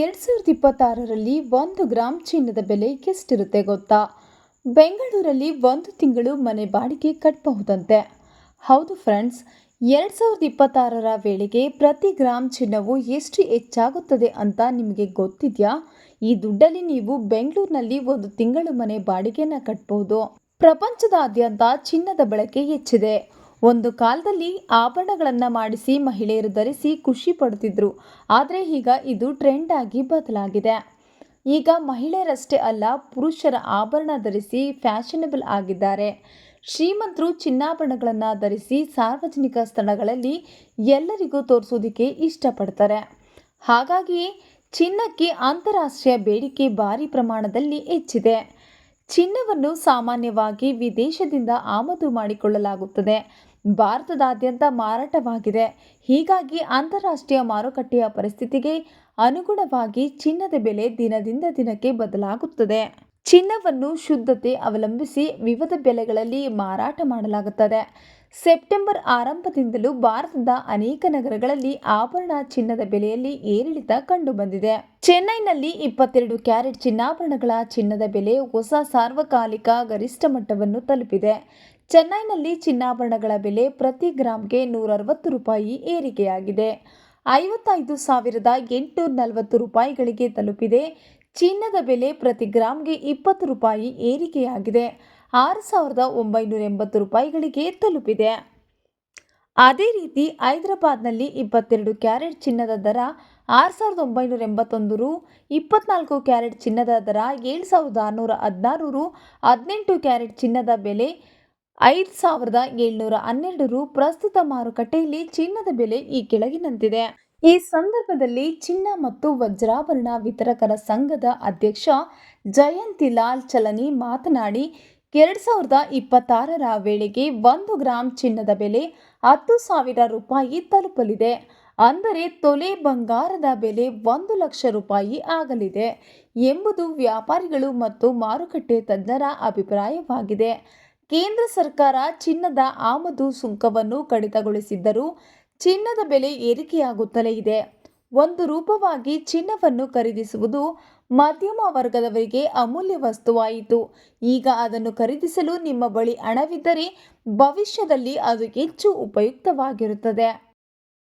ಎರಡು ಸಾವಿರದ ಇಪ್ಪತ್ತಾರರಲ್ಲಿ ಒಂದು ಗ್ರಾಮ್ ಚಿನ್ನದ ಬೆಲೆ ಎಷ್ಟಿರುತ್ತೆ ಗೊತ್ತಾ? ಬೆಂಗಳೂರಲ್ಲಿ ಒಂದು ತಿಂಗಳು ಮನೆ ಬಾಡಿಗೆ ಕಟ್ಟಬಹುದಂತೆ ಹೌದು ಫ್ರೆಂಡ್ಸ್, ಎರಡು ಸಾವಿರದ ಇಪ್ಪತ್ತಾರರ ವೇಳೆಗೆ ಪ್ರತಿ ಗ್ರಾಮ್ ಚಿನ್ನವು ಎಷ್ಟು ಹೆಚ್ಚಾಗುತ್ತದೆ ಅಂತ ನಿಮಗೆ ಗೊತ್ತಿದೆಯಾ? ಈ ದುಡ್ಡಲ್ಲಿ ನೀವು ಬೆಂಗಳೂರಿನಲ್ಲಿ ಒಂದು ತಿಂಗಳು ಮನೆ ಬಾಡಿಗೆನ ಕಟ್ಟಬಹುದು ಪ್ರಪಂಚದಾದ್ಯಂತ ಚಿನ್ನದ ಬಳಕೆ ಹೆಚ್ಚಿದೆ. ಒಂದು ಕಾಲದಲ್ಲಿ ಆಭರಣಗಳನ್ನು ಮಾಡಿಸಿ ಮಹಿಳೆಯರು ಧರಿಸಿ ಖುಷಿ ಪಡುತ್ತಿದ್ರು. ಆದರೆ ಈಗ ಇದು ಟ್ರೆಂಡ್ ಆಗಿ ಬದಲಾಗಿದೆ. ಈಗ ಮಹಿಳೆಯರಷ್ಟೇ ಅಲ್ಲ, ಪುರುಷರ ಆಭರಣ ಧರಿಸಿ ಫ್ಯಾಷನಬಲ್ ಆಗಿದ್ದಾರೆ. ಶ್ರೀಮಂತರು ಚಿನ್ನಾಭರಣಗಳನ್ನು ಧರಿಸಿ ಸಾರ್ವಜನಿಕ ಸ್ಥಳಗಳಲ್ಲಿ ಎಲ್ಲರಿಗೂ ತೋರಿಸೋದಕ್ಕೆ ಇಷ್ಟಪಡ್ತಾರೆ. ಹಾಗಾಗಿ ಚಿನ್ನಕ್ಕೆ ಅಂತಾರಾಷ್ಟ್ರೀಯ ಬೇಡಿಕೆ ಭಾರಿ ಪ್ರಮಾಣದಲ್ಲಿ ಹೆಚ್ಚಿದೆ. ಚಿನ್ನವನ್ನು ಸಾಮಾನ್ಯವಾಗಿ ವಿದೇಶದಿಂದ ಆಮದು ಮಾಡಿಕೊಳ್ಳಲಾಗುತ್ತದೆ. ಭಾರತದಾದ್ಯಂತ ಮಾರಾಟವಾಗಿದೆ. ಹೀಗಾಗಿ ಅಂತಾರಾಷ್ಟ್ರೀಯ ಮಾರುಕಟ್ಟೆಯ ಪರಿಸ್ಥಿತಿಗೆ ಅನುಗುಣವಾಗಿ ಚಿನ್ನದ ಬೆಲೆ ದಿನದಿಂದ ದಿನಕ್ಕೆ ಬದಲಾಗುತ್ತದೆ. ಚಿನ್ನವನ್ನು ಶುದ್ಧತೆ ಅವಲಂಬಿಸಿ ವಿವಿಧ ಬೆಲೆಗಳಲ್ಲಿ ಮಾರಾಟ ಮಾಡಲಾಗುತ್ತದೆ. ಸೆಪ್ಟೆಂಬರ್ ಆರಂಭದಿಂದಲೂ ಭಾರತದ ಅನೇಕ ನಗರಗಳಲ್ಲಿ ಆಭರಣ ಚಿನ್ನದ ಬೆಲೆಯಲ್ಲಿ ಏರಿಳಿತ ಕಂಡುಬಂದಿದೆ. ಚೆನ್ನೈನಲ್ಲಿ ಇಪ್ಪತ್ತೆರಡು ಕ್ಯಾರೆಟ್ ಚಿನ್ನಾಭರಣಗಳ ಚಿನ್ನದ ಬೆಲೆ ಹೊಸ ಸಾರ್ವಕಾಲಿಕ ಗರಿಷ್ಠ ಮಟ್ಟವನ್ನು ತಲುಪಿದೆ. ಚೆನ್ನೈನಲ್ಲಿ ಚಿನ್ನಾಭರಣಗಳ ಬೆಲೆ ಪ್ರತಿ ಗ್ರಾಮ್ಗೆ ನೂರ ಅರವತ್ತು ರೂಪಾಯಿ ಏರಿಕೆಯಾಗಿದೆ. ಐವತ್ತೈದು ಸಾವಿರದ ಎಂಟುನೂರ ನಲವತ್ತು ರೂಪಾಯಿಗಳಿಗೆ ತಲುಪಿದೆ. ಚಿನ್ನದ ಬೆಲೆ ಪ್ರತಿ ಗ್ರಾಮ್ಗೆ ಇಪ್ಪತ್ತು ರೂಪಾಯಿ ಏರಿಕೆಯಾಗಿದೆ. ಆರು ಸಾವಿರದ ಒಂಬೈನೂರ ಎಂಬತ್ತು ರೂಪಾಯಿಗಳಿಗೆ ತಲುಪಿದೆ. ಅದೇ ರೀತಿ ಹೈದರಾಬಾದ್ನಲ್ಲಿ ಇಪ್ಪತ್ತೆರಡು ಕ್ಯಾರೆಟ್ ಚಿನ್ನದ ದರ ಆರು ಸಾವಿರದ ಒಂಬೈನೂರ ಎಂಬತ್ತೊಂದು ರು, ಇಪ್ಪತ್ನಾಲ್ಕು ಕ್ಯಾರೆಟ್ ಚಿನ್ನದ ದರ ಏಳು ಸಾವಿರದ ಆರುನೂರ ಹದಿನಾರು ರು, ಹದಿನೆಂಟು ಕ್ಯಾರೆಟ್ ಚಿನ್ನದ ಬೆಲೆ ಐದು ಸಾವಿರದ ಏಳ್ನೂರ ಹನ್ನೆರಡು ರು ಪ್ರಸ್ತುತ ಮಾರುಕಟ್ಟೆಯಲ್ಲಿ ಚಿನ್ನದ ಬೆಲೆ ಈ ಕೆಳಗಿನಂತಿದೆ. ಈ ಸಂದರ್ಭದಲ್ಲಿ ಚಿನ್ನ ಮತ್ತು ವಜ್ರಾಭರಣ ವಿತರಕರ ಸಂಘದ ಅಧ್ಯಕ್ಷ ಜಯಂತಿಲಾಲ್ ಚಲನಿ ಮಾತನಾಡಿ, ಎರಡು ಸಾವಿರದ ಇಪ್ಪತ್ತಾರರ ವೇಳೆಗೆ ಒಂದು ಗ್ರಾಂ ಚಿನ್ನದ ಬೆಲೆ ಹತ್ತು ಸಾವಿರ ರೂಪಾಯಿ ತಲುಪಲಿದೆ. ಅಂದರೆ ತೊಲೆ ಬಂಗಾರದ ಬೆಲೆ ಒಂದು ಲಕ್ಷ ರೂಪಾಯಿ ಆಗಲಿದೆ ಎಂಬುದು ವ್ಯಾಪಾರಿಗಳು ಮತ್ತು ಮಾರುಕಟ್ಟೆ ತಜ್ಞರ ಅಭಿಪ್ರಾಯವಾಗಿದೆ. ಕೇಂದ್ರ ಸರ್ಕಾರ ಚಿನ್ನದ ಆಮದು ಸುಂಕವನ್ನು ಕಡಿತಗೊಳಿಸಿದ್ದರೂ ಚಿನ್ನದ ಬೆಲೆ ಏರಿಕೆಯಾಗುತ್ತಲೇ ಇದೆ. ಒಂದು ರೂಪವಾಗಿ ಚಿನ್ನವನ್ನು ಖರೀದಿಸುವುದು ಮಧ್ಯಮ ವರ್ಗದವರಿಗೆ ಅಮೂಲ್ಯ ವಸ್ತುವಾಯಿತು. ಈಗ ಅದನ್ನು ಖರೀದಿಸಲು ನಿಮ್ಮ ಬಳಿ ಹಣವಿದ್ದರೆ ಭವಿಷ್ಯದಲ್ಲಿ ಅದು ಹೆಚ್ಚು ಉಪಯುಕ್ತವಾಗಿರುತ್ತದೆ.